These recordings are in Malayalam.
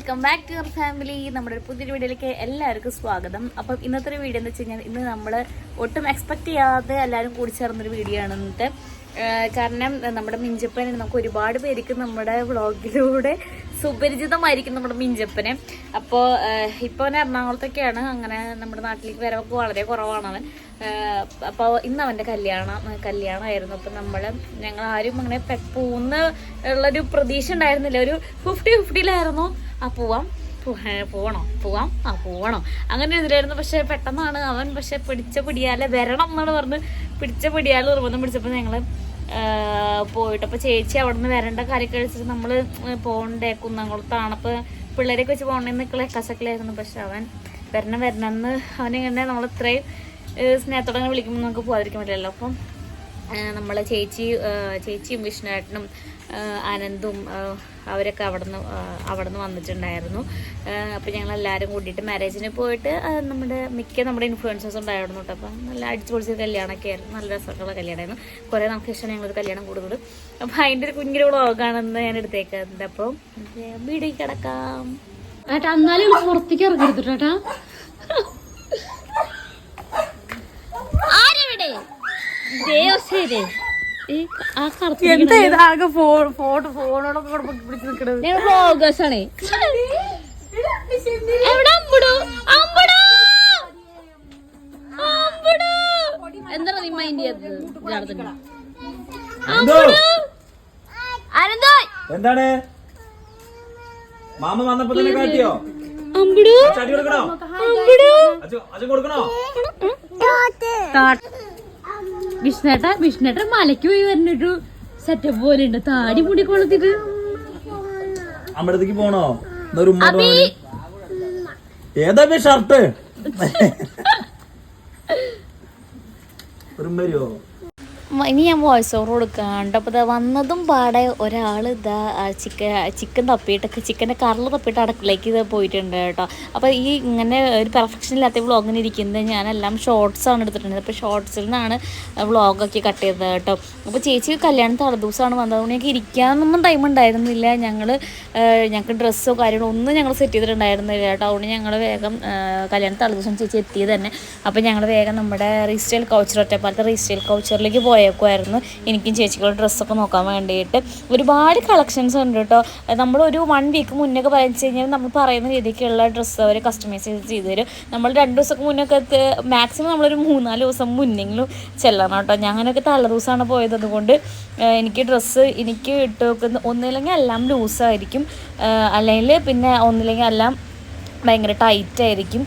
Welcome back to your family നമ്മുടെ ഒരു പുതിയൊരു വീഡിയോയിലേക്ക് എല്ലാവർക്കും സ്വാഗതം. അപ്പം ഇന്നത്തെ ഒരു വീഡിയോ എന്ന് വെച്ച് കഴിഞ്ഞാൽ ഇന്ന് നമ്മൾ ഒട്ടും എക്സ്പെക്ട് ചെയ്യാതെ എല്ലാവരും കൂടി ചേർന്നൊരു വീഡിയോ ആണ് ഇന്നത്തെ. കാരണം നമ്മുടെ മിഞ്ചപ്പനെ നമുക്ക് ഒരുപാട് പേർക്ക് നമ്മുടെ വ്ളോഗിലൂടെ സുപരിചിതമായിരിക്കും നമ്മുടെ മിഞ്ചപ്പനെ. അപ്പോൾ ഇപ്പോൾ അവൻ എറണാകുളത്തൊക്കെയാണ്. അങ്ങനെ നമ്മുടെ നാട്ടിലേക്ക് വരവൊക്കെ വളരെ കുറവാണ് അവൻ. അപ്പോൾ ഇന്ന് അവന്റെ കല്യാണം കല്യാണമായിരുന്നു. അപ്പം നമ്മൾ ഞങ്ങൾ ആരും അങ്ങനെ പോകുന്ന ഉള്ളൊരു പ്രതീക്ഷ ഉണ്ടായിരുന്നില്ല. ഒരു ഫിഫ്റ്റി ഫിഫ്റ്റിയിലായിരുന്നു ആ പോവാം. പോവണോ? പോവാം. ആ പോവണോ? അങ്ങനെ എതിരായിരുന്നു പക്ഷെ പെട്ടെന്നാണ് അവൻ പക്ഷെ പിടിച്ച പിടിയാലെ വരണം എന്നാണ് പറഞ്ഞ് പിടിച്ച പിടിയാലെ നിർബന്ധം പിടിച്ചപ്പോൾ ഞങ്ങൾ പോയിട്ട്. അപ്പോൾ ചേച്ചി അവിടെ നിന്ന് വരേണ്ട കാര്യമൊക്കെ കഴിച്ചിട്ട് നമ്മൾ പോകണ്ടേ? കുന്നംകുളത്താണ് അപ്പോൾ പിള്ളേരെയൊക്കെ വെച്ച് പോകണമെന്നൊക്കെ കസക്കിലായിരുന്നു പക്ഷെ അവൻ വരണം വരണമെന്ന് അവനിങ്ങനെ നമ്മൾ ഇത്രയും സ്നേഹത്തോടെ വിളിക്കുമ്പോൾ നമുക്ക് പോകാതിരിക്കാൻ പറ്റില്ലല്ലോ. അപ്പം നമ്മൾ ചേച്ചി ചേച്ചിയും വിഷ്ണുവേട്ടനും ആനന്ദും അവരൊക്കെ അവിടുന്ന് അവിടുന്ന് വന്നിട്ടുണ്ടായിരുന്നു. അപ്പോൾ ഞങ്ങൾ എല്ലാവരും കൂടിയിട്ട് മാരേജിന് പോയിട്ട് നമ്മുടെ മിക്ക നമ്മുടെ ഇൻഫ്ലുവൻസേഴ്സ് ഉണ്ടായിരുന്നു കേട്ടോ അപ്പം നല്ല അടിച്ചു പൊളിച്ച കല്യാണമൊക്കെ ആയിരുന്നു. നല്ല രസമുള്ള കല്യാണമായിരുന്നു. കുറേ നമുക്ക് ഇഷ്ടമാണ് ഞങ്ങളൊരു കല്യാണം കൂടുതൽ അപ്പം അതിന്റെ ഒരു കുഞ്ഞൊരു വ്ളോഗാണെന്ന് ഞാൻ എടുത്തേക്കുന്നത്. അപ്പം വീഡിയോ കിടക്കാം. ഏട്ടാ എന്നാലും പുറത്തേക്ക് ഇറങ്ങരുത് ചേട്ടാ എന്താ ഇത് ആകെ ഫോൺ ഫോണോടൊക്കെ പിടിച്ച് ഞങ്ങൾ ആണ്. എവിടെ അമ്പുടു? അമ്പുടു? അമ്പുടു? എന്താണ് നീ മൈൻഡ് ചെയ്തത് എന്തോ എന്താണ്? മാമ വന്നപ്പോ തന്നെ കാട്ടിയോ? അമ്പുടു? ചടി കൊടുക്കണോ? കൊടുക്കണോ? വിഷ്ണേട്ട വിഷ്ണേട്ട മലയ്ക്ക് പോയി വരുന്നൊരു സെറ്റപ്പ് പോലെ ഉണ്ട്. താടി മുടി കൊളുത്തിട്ട്. അമ്പലത്തേക്ക് പോണോ. ഏതാ ഷർട്ട്? ഒരു വരുവോ? ഇനി ഞാൻ വോയിസ് ഓവർ കൊടുക്കാണ്ട്. അപ്പോൾ ഇതാ വന്നതും പാടെ ഒരാൾ ഇതാ ചിക്കൻ ചിക്കൻ തപ്പിയിട്ടൊക്കെ ചിക്കന്റെ കറൽ തപ്പിയിട്ട് അടുക്കളേക്ക് ഇത് പോയിട്ടുണ്ട് കേട്ടോ. അപ്പോൾ ഈ ഇങ്ങനെ ഒരു പെർഫെക്ഷൻ ഇല്ലാത്ത വ്ളോഗിന് ഇരിക്കുന്നത് ഞാനെല്ലാം ഷോർട്സാണ് ആണ് എടുത്തിട്ടുണ്ട് അപ്പോൾ ഷോർട്സിൽ നിന്നാണ് വ്ളോഗൊക്കെ കട്ട് ചെയ്തത് കേട്ടോ. അപ്പോൾ ചേച്ചി കല്യാണം തലേദിവസമാണ് വന്നത്. അതുകൊണ്ട് ഞങ്ങൾക്ക് ഇരിക്കാനൊന്നും ടൈം ഉണ്ടായിരുന്നില്ല. ഞങ്ങൾ ഞങ്ങൾക്ക് ഡ്രസ്സോ കാര്യങ്ങളോ ഒന്നും ഞങ്ങൾ സെറ്റ് ചെയ്തിട്ടുണ്ടായിരുന്നില്ല കേട്ടോ. അതുകൊണ്ട് ഞങ്ങൾ വേഗം കല്യാണം കല്യാണം തലേദിവസം ചേച്ചി എത്തിയത് തന്നെ. അപ്പോൾ ഞങ്ങൾ വേഗം നമ്മുടെ റീസ്റ്റൈൽ കൗച്ചർ ഒറ്റപ്പാലത്തെ റീസ്റ്റൈൽ കൗച്ചറിലേക്ക് പോയേക്കുമായിരുന്നു എനിക്കും ചേച്ചിക്കുള്ള ഡ്രസ്സൊക്കെ നോക്കാൻ വേണ്ടിയിട്ട്. ഒരുപാട് കളക്ഷൻസ് ഉണ്ട് കേട്ടോ. നമ്മളൊരു വൺ വീക്ക് മുന്നൊക്കെ പറഞ്ഞു കഴിഞ്ഞാൽ നമ്മൾ പറയുന്ന രീതിക്കുള്ള ഡ്രസ്സ് അവർ കസ്റ്റമൈസ് ചെയ്ത് ചെയ്ത് തരും. നമ്മൾ രണ്ട് ദിവസം മുന്നൊക്കെ മാക്സിമം നമ്മളൊരു മൂന്നാൽ ദിവസം മുന്നെങ്കിലും ചെല്ലണം കേട്ടോ. അങ്ങനെയൊക്കെ തല ദിവസമാണ് പോയത്. അതുകൊണ്ട് എനിക്ക് ഡ്രസ്സ് എനിക്ക് ഇട്ട് വെക്കുന്ന ഒന്നില്ലെങ്കിൽ എല്ലാം ലൂസായിരിക്കും അല്ലെങ്കിൽ പിന്നെ ഒന്നില്ലെങ്കിൽ എല്ലാം ഭയങ്കര ടൈറ്റ് ആയിരിക്കും.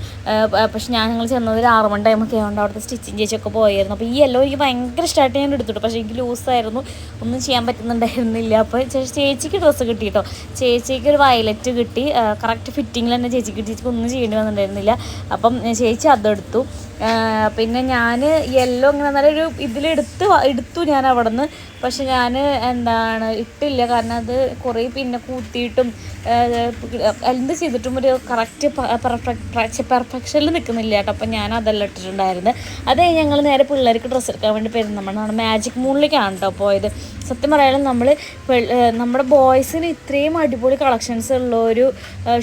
പക്ഷെ ഞാൻ ഞങ്ങൾ ചെന്നത് ഒരു ആറ് ടൈം ഒക്കെ ആയതുകൊണ്ട് അവിടുത്തെ സ്റ്റിച്ചിങ് ചേച്ചിയൊക്കെ പോയായിരുന്നു. അപ്പോൾ ഈ യെല്ലോ എനിക്ക് ഭയങ്കര ഇഷ്ടമായിട്ട് ഞാൻ എടുത്തിട്ടു. പക്ഷേ എനിക്ക് ലൂസായിരുന്നു ഒന്നും ചെയ്യാൻ പറ്റുന്നുണ്ടായിരുന്നില്ല. അപ്പോൾ ചേച്ചിക്ക് ഡ്രസ്സ് കിട്ടി കേട്ടോ ചേച്ചിക്ക് ഒരു വയലറ്റ് കിട്ടി. കറക്റ്റ് ഫിറ്റിങ്ങിൽ തന്നെ ചേച്ചിക്ക് ചേച്ചിക്ക് ഒന്നും ചെയ്യേണ്ടി വന്നിട്ടുണ്ടായിരുന്നില്ല. അപ്പം ചേച്ചി അതെടുത്തു പിന്നെ ഞാൻ യെല്ലോ ഇങ്ങനെ നല്ലൊരു ഇതിലെടുത്ത് എടുത്തു ഞാൻ അവിടെ നിന്ന് പക്ഷെ ഞാൻ എന്താണ് ഇട്ടില്ല. കാരണം അത് കുറേ പിന്നെ കൂത്തിയിട്ടും എന്ത് ചെയ്തിട്ടും ഒരു കറക്റ്റ് പെർഫെക്ഷനിൽ നിൽക്കുന്നില്ല കേട്ടോ. അപ്പം ഞാൻ അതെല്ലാം ഇട്ടിട്ടുണ്ടായിരുന്നത് അതേ ഞങ്ങൾ നേരെ പിള്ളേർക്ക് ഡ്രസ്സ് എടുക്കാൻ വേണ്ടി പെരുന്നമ്മ മാജിക് മൂണിലേക്കാണ് കേട്ടോ പോയത്. സത്യം പറയാനും നമ്മൾ നമ്മുടെ ബോയ്സിന് ഇത്രയും അടിപൊളി കളക്ഷൻസ് ഉള്ള ഒരു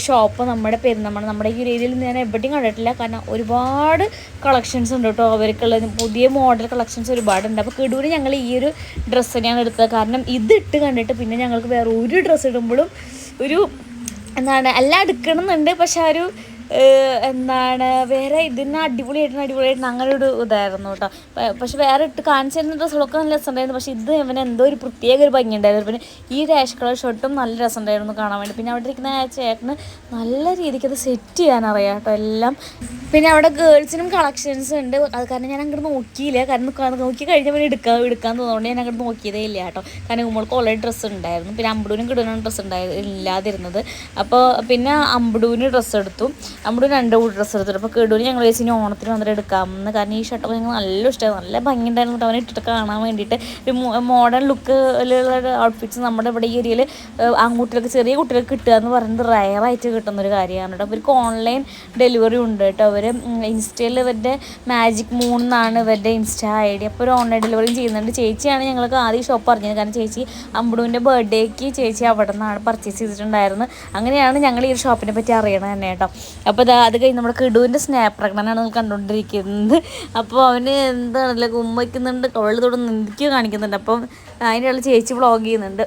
ഷോപ്പ് നമ്മുടെ പെരുന്നമ്മ നമ്മുടെ ഈ രീതിയിൽ ഞാൻ എവിടെയും കണ്ടിട്ടില്ല. കാരണം ഒരുപാട് കളക്ഷൻസ് ഉണ്ട് കേട്ടോ അവർക്കുള്ള. പുതിയ മോഡൽ കളക്ഷൻസ് ഒരുപാടുണ്ട്. അപ്പോൾ കിടൂര് ഞങ്ങൾ ഈ ഒരു ഡ്രസ്സ് തന്നെയാണ് എടുത്തത്. കാരണം ഇത് ഇട്ട് കണ്ടിട്ട് പിന്നെ ഞങ്ങൾക്ക് വേറെ ഒരു ഡ്രസ്സ് ഇടുമ്പോഴും ഒരു എന്താണ് എല്ലാം എടുക്കണമെന്നുണ്ട് പക്ഷെ ആ ഒരു എന്താണ് വേറെ ഇതിന് അടിപൊളിയായിട്ട് അടിപൊളിയായിട്ട് അങ്ങനെ ഒരു ഇതായിരുന്നു കേട്ടോ. പക്ഷെ വേറെ ഇട്ട് കാണിച്ചിരുന്ന ഡ്രസ്സുകളൊക്കെ നല്ല രസമുണ്ടായിരുന്നു. പക്ഷെ ഇത് ഇവന് എന്തോ ഒരു പ്രത്യേക ഒരു ഭംഗി ഉണ്ടായിരുന്നു പിന്നെ ഈ രാഷ് കളർ ഷർട്ടും നല്ല രസമുണ്ടായിരുന്നു കാണാൻ വേണ്ടി. പിന്നെ അവിടെ ഇരിക്കുന്ന ആ ചേട്ടന് നല്ല രീതിക്ക് അത് സെറ്റ് ചെയ്യാൻ അറിയാം കേട്ടോ എല്ലാം. പിന്നെ അവിടെ ഗേൾസിനും കളക്ഷൻസ് ഉണ്ട്. അത് കാരണം ഞാൻ അങ്ങോട്ട് നോക്കിയില്ല. കാരണം നോക്കി കഴിഞ്ഞാൽ പിന്നെ എടുക്കാൻ എടുക്കാൻ തോന്നുകൊണ്ട് ഞാൻ അങ്ങോട്ട് നോക്കിയതേ ഇല്ല കേട്ടോ. കാരണം ഉമ്മൾക്ക് ഓൾറെഡി ഡ്രസ്സ് ഉണ്ടായിരുന്നു. പിന്നെ അമ്പടൂനും കിടനും ഡ്രസ്സ് ഉണ്ടായി ഇല്ലാതിരുന്നത്. അപ്പോൾ പിന്നെ അമ്പടൂന് ഡ്രസ്സ് എടുത്തു. നമ്മുടെ രണ്ട് കൂടി ഡ്രസ്സ് എടുത്തിട്ട്. അപ്പോൾ കേടുവിന് ഞങ്ങൾ ചേച്ചി ഇനി ഓണത്തിന് വന്നിട്ട് എടുക്കാമെന്ന്. കാരണം ഈ ഷർട്ടൊക്കെ ഞങ്ങൾ നല്ല ഇഷ്ടമായി നല്ല ഭംഗി ഉണ്ടായിരുന്നു അവനെ ഇട്ടിട്ട് കാണാൻ വേണ്ടിയിട്ട്. ഒരു മോഡേൺ ലുക്കിലുള്ള ഔട്ട്ഫിറ്റ്സ് നമ്മുടെ ഇവിടെ ഈ ഏരിയയിൽ ആൺകുട്ടികൾക്ക് ചെറിയ കുട്ടികൾക്ക് കിട്ടുക എന്ന് പറയുന്നത് റയറായിട്ട് കിട്ടുന്ന ഒരു കാര്യമാണ് കേട്ടോ. അവർക്ക് ഓൺലൈൻ ഡെലിവറി ഉണ്ട് കേട്ടോ. അവർ ഇൻസ്റ്റയിൽ ഇവരുടെ മാജിക് മൂൺ എന്നാണ് ഇവരുടെ ഇൻസ്റ്റ ഐ ഡി അപ്പോൾ ഒരു ഓൺലൈൻ ഡെലിവറിയും ചെയ്യുന്നുണ്ട്. ചേച്ചിയാണ് ഞങ്ങൾക്ക് ആദ്യം ഷോപ്പ് പറഞ്ഞത്. കാരണം ചേച്ചി അമ്പുടുവിന്റെ ബർത്ത്ഡേക്ക് ചേച്ചി അവിടെ നിന്നാണ് പർച്ചേസ് ചെയ്തിട്ടുണ്ടായിരുന്നത്. അങ്ങനെയാണ് ഞങ്ങൾ ഈ ഷോപ്പിനെ പറ്റി അറിയണത് തന്നെ കേട്ടോ. അപ്പോൾ ഇതാ അത് കഴിഞ്ഞ് നമ്മുടെ കിടുവിന്റെ സ്നാപ്പ് പ്രകടനമാണ് നമ്മൾ കണ്ടുകൊണ്ടിരിക്കുന്നത്. അപ്പോൾ അവന് എന്താണല്ലോ ഉമ്മയ്ക്കുന്നുണ്ട് കവൾ തൊടുന്ന് എന്തൊക്കെയോ കാണിക്കുന്നുണ്ട്. അപ്പം ഇടയിൽ ചേച്ചി വ്ളോഗ് ചെയ്യുന്നുണ്ട്.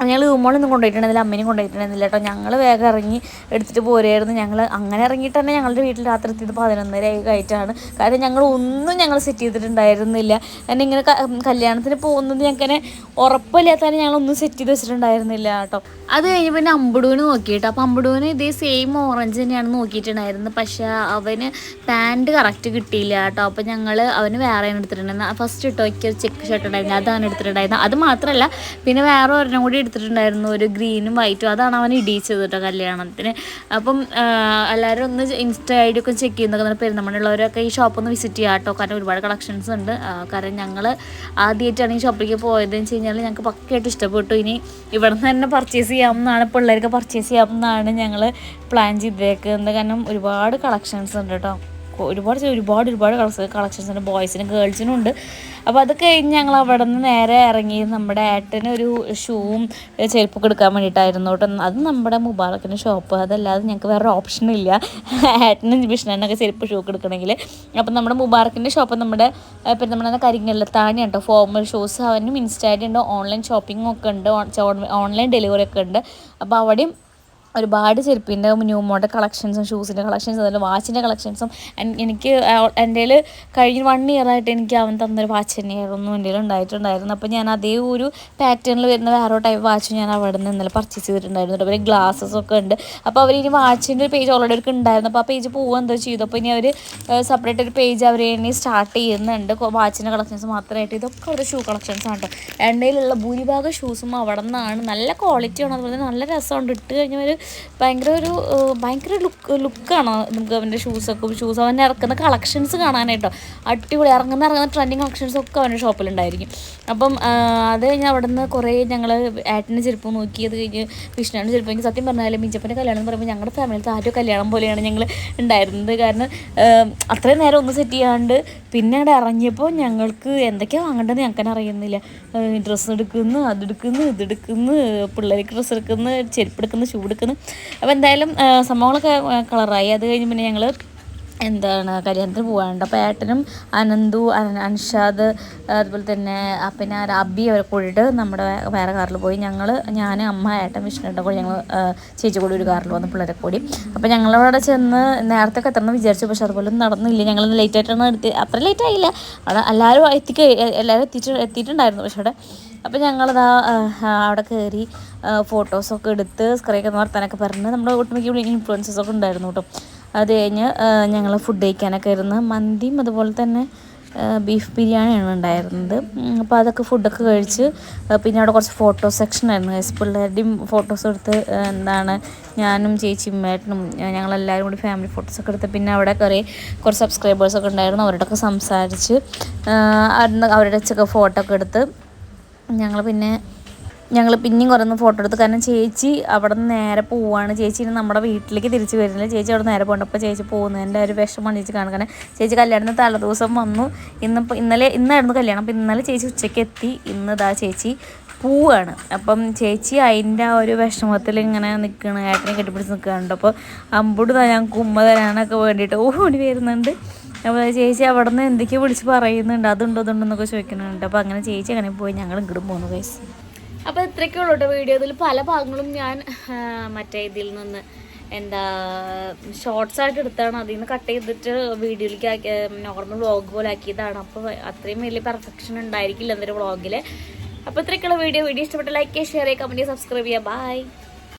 ഞങ്ങൾ ഉമ്മളൊന്നും കൊണ്ടുപോയിട്ടുണ്ടായിരുന്നില്ല അമ്മേനും കൊണ്ടുപോയിട്ടുണ്ടായിരുന്നില്ല കേട്ടോ. ഞങ്ങൾ വേഗം ഇറങ്ങി എടുത്തിട്ട് പോരായിരുന്നു ഞങ്ങൾ അങ്ങനെ ഇറങ്ങിയിട്ട് തന്നെ ഞങ്ങളുടെ വീട്ടിൽ രാത്രി എത്തിയത് പതിനൊന്നര ആയിട്ടാണ്. കാരണം ഞങ്ങൾ ഒന്നും ഞങ്ങൾ സെറ്റ് ചെയ്തിട്ടുണ്ടായിരുന്നില്ല. കാരണം ഇങ്ങനെ കല്യാണത്തിന് പോകുന്നത് ഞങ്ങൾക്ക് ഉറപ്പില്ലാത്തതിന് ഞങ്ങളൊന്നും സെറ്റ് ചെയ്ത് വെച്ചിട്ടുണ്ടായിരുന്നില്ല കേട്ടോ. അത് കഴിഞ്ഞ് പിന്നെ അമ്പുടൂന് നോക്കിയിട്ട്. അപ്പോൾ അമ്പടൂന് ഇതേ സെയിം ഓറഞ്ച് തന്നെയാണ് നോക്കിയിട്ടുണ്ടായിരുന്നത്. പക്ഷേ അവന് പാന്റ് കറക്റ്റ് കിട്ടിയില്ല കേട്ടോ. അപ്പോൾ ഞങ്ങൾ അവന് വേറെ എടുത്തിട്ടുണ്ടായിരുന്നത്. ഫസ്റ്റ് ഇട്ടോ ഒരു ചെക്ക് ഷർട്ട് ഉണ്ടായിരുന്നു. അതാണ് എടുത്തിട്ടുണ്ടായിരുന്നത്. അത് മാത്രമല്ല പിന്നെ വേറെ ഒരെണ്ണം കൂടി എടുത്തിട്ടുണ്ടായിരുന്നു ഒരു ഗ്രീനും വൈറ്റും. അതാണ് അവൻ ഇടിയിച്ചത് കേട്ടോ കല്യാണത്തിന്. അപ്പം എല്ലാവരും ഒന്ന് ഇൻസ്റ്റ ഐ ഡി ഒക്കെ ചെക്ക് ചെയ്യുന്നൊക്കെ പെരുന്നമണ്ണുള്ളവരൊക്കെ ഈ ഷോപ്പ് ഒന്ന് വിസിറ്റ് ചെയ്യാം കേട്ടോ. കാരണം ഒരുപാട് കളക്ഷൻസ് ഉണ്ട്. കാരണം ഞങ്ങൾ ആദ്യമായിട്ടാണ് ഈ ഷോപ്പിലേക്ക് പോയതെന്ന് വെച്ച് കഴിഞ്ഞാൽ ഞങ്ങൾക്ക് പക്കയായിട്ട് ഇഷ്ടപ്പെട്ടു. ഇനി ഇവിടെ നിന്ന് തന്നെ പർച്ചേസ് ചെയ്യാമെന്നാണ് പിള്ളേർക്ക് പർച്ചേസ് ചെയ്യാമെന്നാണ് ഞങ്ങൾ പ്ലാൻ ചെയ്തേക്കുന്നത്. കാരണം ഒരുപാട് കളക്ഷൻസ് ഉണ്ട് കേട്ടോ. ഒരുപാട് ഒരുപാട് ഒരുപാട് കളക്ഷൻ കളക്ഷൻസ് ഉണ്ട്. ബോയ്സിനും ഗേൾസിനും ഉണ്ട്. അപ്പോൾ അത് കഴിഞ്ഞ് ഞങ്ങൾ അവിടെ നിന്ന് നേരെ ഇറങ്ങി നമ്മുടെ ഏട്ടന് ഒരു ഷൂവും ചെരുപ്പൊക്കെ എടുക്കാൻ വേണ്ടിയിട്ടായിരുന്നു കേട്ടോ. അത് നമ്മുടെ മുബാറക്കിന്റെ ഷോപ്പ് അതല്ലാതെ ഞങ്ങൾക്ക് വേറെ ഓപ്ഷൻ ഇല്ല. ഏട്ടനും വിഷ്ണനൊക്കെ ചെരുപ്പ് ഷൂ എടുക്കണമെങ്കിൽ. അപ്പം നമ്മുടെ മുബാറക്കിന്റെ ഷോപ്പ് നമ്മുടെ പിന്നെ നമ്മുടെ കരിങ്ങല്ലത്താണി കേട്ടോ ഫോർമൽ ഷൂസ് അവനും ഇൻസ്റ്റായിട്ടുണ്ട് ഓൺലൈൻ ഷോപ്പിംഗ് ഒക്കെ ഉണ്ട്. ഓൺലൈൻ ഡെലിവറി ഒക്കെ ഉണ്ട്. അപ്പോൾ അവിടെയും ഒരുപാട് ചെരുപ്പിന്റെ ന്യൂ മോഡൽ കളക്ഷൻസും ഷൂസിന്റെ കളക്ഷൻസും അതുപോലെ വാച്ചിന്റെ കളക്ഷൻസും. എനിക്ക് എന്റെ കഴിഞ്ഞ വൺ ഇയർ ആയിട്ട് എനിക്ക് അവൻ തന്നൊരു വാച്ച് തന്നെയായിരുന്നു. എന്റെ ഉണ്ടായിട്ടുണ്ടായിരുന്നു. അപ്പോൾ ഞാൻ അതേ ഒരു പാറ്റേണിൽ വരുന്ന വേറെ ടൈപ്പ് വാച്ച് ഞാൻ അവിടെ നിന്ന് ഇന്നലെ പർച്ചേസ് ചെയ്തിട്ടുണ്ടായിരുന്നു. അതുപോലെ ഗ്ലാസ്സസ് ഒക്കെ ഉണ്ട്. അപ്പോൾ അവർ ഇനി വാച്ചിന്റെ ഒരു പേജ് ഓൾറെഡി അവർക്ക് ഉണ്ടായിരുന്നു അപ്പോൾ ആ പേജ് പോവുക എന്തോ ചെയ്തു. അപ്പോൾ ഇനി അവർ സെപ്പറേറ്റ് ഒരു പേജ് അവർ ഇനി സ്റ്റാർട്ട് ചെയ്യുന്നുണ്ട്. വാച്ചിന്റെ കളക്ഷൻസ് മാത്രമായിട്ട്. ഇതൊക്കെ അവരുടെ ഷൂ കളക്ഷൻസ് ആണ് കയ്യിലുള്ള ഭൂരിഭാഗം ഷൂസും അവിടെ നിന്നാണ്. നല്ല ക്വാളിറ്റിയാണ് അതുപോലെ നല്ല രസമുണ്ട്. ഇട്ട് കഴിഞ്ഞാൽ ഭയങ്കര ഒരു ഭയങ്കര ലുക്ക് ലുക്കാണ് നമുക്ക് അവന്റെ ഷൂസൊക്കെ ഷൂസ് അവന്റെ ഇറക്കുന്ന കളക്ഷൻസ് കാണാനായിട്ടോ. അടിപൊളി ഇറങ്ങുന്ന ഇറങ്ങുന്ന ട്രെൻഡിങ് കളക്ഷൻസ് ഒക്കെ അവന്റെ ഷോപ്പിലുണ്ടായിരിക്കും അപ്പം അത് കഴിഞ്ഞ് അവിടെ നിന്ന് കുറേ ഞങ്ങൾ ഏട്ടന്റെ ചെരുപ്പ് നോക്കി അത് കഴിഞ്ഞ് വിഷ്ണുവിന്റെ ചെരുപ്പ് എനിക്ക് സത്യം പറഞ്ഞാലും മിഞ്ചപ്പന്റെ കല്യാണം എന്ന് പറയുമ്പോൾ ഞങ്ങളുടെ ഫാമിലിയിലത്തെ ആദ്യം കല്യാണം പോലെയാണ് ഞങ്ങൾ ഉണ്ടായിരുന്നത് കാരണം അത്രയും നേരം ഒന്ന് സെറ്റ് ചെയ്യാണ്ട് പിന്നെ അവിടെ ഇറങ്ങിയപ്പോൾ ഞങ്ങൾക്ക് എന്തൊക്കെയാണ് വാങ്ങേണ്ടത് ഞങ്ങൾക്ക് അറിയുന്നില്ല. ഡ്രസ്സ് എടുക്കുന്നു അതെടുക്കുന്നു ഇതെടുക്കുന്നു പിള്ളേർക്ക് ഡ്രസ്സ് എടുക്കുന്നു ചെരുപ്പ് എടുക്കുന്നു ഷൂ എടുക്കുന്നു. അപ്പോൾ എന്തായാലും സംഭവങ്ങളൊക്കെ കളറായി. അത് കഴിഞ്ഞ് പിന്നെ ഞങ്ങൾ എന്താണ് കല്യാണത്തിന് പോകാനുണ്ട് അപ്പോൾ ഏട്ടനും അനന്തു അന- അൻഷാദ് അതുപോലെ തന്നെ പിന്നെ അബി അവരെ കൂടിയിട്ട് നമ്മുടെ വേറെ കാറിൽ പോയി. ഞങ്ങൾ ഞാൻ അമ്മ ഏട്ടൻ വിഷ്ണുട്ട കൂടി ഞങ്ങൾ ചേച്ചി കൂടി ഒരു കാറിൽ വന്നു പിള്ളേരെ കൂടി. അപ്പോൾ ഞങ്ങളവിടെ ചെന്ന് നേരത്തെ ഒക്കെ എത്തണം വിചാരിച്ചു. പക്ഷെ അതുപോലെ നടന്നില്ല. ഞങ്ങൾ ലേറ്റ് ആയിട്ടാണ് എടുത്ത് അത്ര ലേറ്റ് ആയില്ല. അവിടെ എല്ലാവരും എത്തിക്ക എല്ലാവരും എത്തിയിട്ട് എത്തിയിട്ടുണ്ടായിരുന്നു. പക്ഷേ അവിടെ അപ്പോൾ ഞങ്ങളതാ അവിടെ കയറി ഫോട്ടോസൊക്കെ എടുത്ത് സ്ക്രൈയൊക്കെ വർത്താനൊക്കെ പറഞ്ഞ് നമ്മുടെ ഒട്ടുമിക്ക ഇൻഫ്ലുവൻസസ് ഒക്കെ ഉണ്ടായിരുന്നു കേട്ടോ. അത് കഴിഞ്ഞ് ഞങ്ങൾ ഫുഡ് കഴിക്കാനൊക്കെ ഇരുന്ന് മന്തിയും അതുപോലെ തന്നെ ബീഫ് ബിരിയാണിയാണ് ഉണ്ടായിരുന്നത്. അപ്പോൾ അതൊക്കെ ഫുഡൊക്കെ കഴിച്ച് പിന്നെ അവിടെ കുറച്ച് ഫോട്ടോ സെക്ഷൻ ആയിരുന്നു ഗൈസ് പിള്ളേരുടെയും ഫോട്ടോസ് എടുത്ത് എന്താണ് ഞാനും ചേച്ചിയും ഏട്ടനും ഞങ്ങളെല്ലാവരും കൂടി ഫാമിലി ഫോട്ടോസൊക്കെ എടുത്ത് പിന്നെ അവിടെ കുറേ കുറച്ച് സബ്സ്ക്രൈബേഴ്സൊക്കെ ഉണ്ടായിരുന്നു. അവരോടൊക്കെ സംസാരിച്ച് അവരുടെ ഫോട്ടോ ഒക്കെ എടുത്ത് ഞങ്ങൾ പിന്നെ ഞങ്ങൾ പിന്നെയും കുറേ ഫോട്ടോ എടുത്തു. കാരണം ചേച്ചി അവിടെ നിന്ന് നേരെ പോവാണ്. ചേച്ചി ഇനി നമ്മുടെ വീട്ടിലേക്ക് തിരിച്ച് വരുന്നില്ല. ചേച്ചി അവിടെ നേരെ പോകണ്ട. അപ്പോൾ ചേച്ചി പോകുന്നതിന്റെ ഒരു വിഷമമാണ് ചേച്ചി കാണുന്നത് കാരണം ചേച്ചി കല്യാണത്തിന് തലേദിവസം വന്നു. ഇന്നിപ്പോൾ ഇന്നലെ ഇന്നായിരുന്നു കല്യാണം. അപ്പോൾ ഇന്നലെ ചേച്ചി ഉച്ചയ്ക്ക് എത്തി. ഇന്ന് ഇതാ ചേച്ചി പോവാണ്. അപ്പം ചേച്ചി അതിന്റെ ആ ഒരു വിഷമത്തിൽ ഇങ്ങനെ നിൽക്കണം ഏട്ടനെ കെട്ടിപ്പിടിച്ച് നിൽക്കുന്നുണ്ട് അപ്പോൾ അമ്പുട് ഞാൻ കുമ്മ തരാനൊക്കെ വേണ്ടിയിട്ട് ഓടി വരുന്നുണ്ട്. അപ്പോൾ ചേച്ചി അവിടെ നിന്ന് എന്തൊക്കെയോ വിളിച്ച് പറയുന്നുണ്ട്. അതുണ്ടോ അതുണ്ടോ എന്നൊക്കെ ചോദിക്കുന്നുണ്ട്. അപ്പോൾ അങ്ങനെ ചേച്ചി അങ്ങനെ പോയി. ഞങ്ങൾ ഇങ്ങോട്ടും പോകുന്നു കൈസ് അപ്പോൾ ഇത്രയൊക്കെ ഉള്ളൂ വീഡിയോ ഇതിൽ പല ഭാഗങ്ങളും ഞാൻ മറ്റേ ഇതിൽ നിന്ന് എന്താ ഷോർട്സ് ആയിട്ട് എടുത്താണ്. അതിൽ നിന്ന് കട്ട് ചെയ്തിട്ട് വീഡിയോയിലേക്ക് ആക്കി നോർമൽ വ്ളോഗ് പോലെ ആക്കിയതാണ്. അപ്പോൾ അത്രയും വലിയ പെർഫെക്ഷൻ ഉണ്ടായിരിക്കില്ല എന്തൊരു വ്ളോഗിൽ അപ്പോൾ ഇത്രയൊക്കെയുള്ള വീഡിയോ വീഡിയോ ഇഷ്ടപ്പെട്ട ലൈക്ക് ചെയ്യുക ഷെയർ ചെയ്യുക കമന്റ് സബ്സ്ക്രൈബ് ചെയ്യുക ബൈ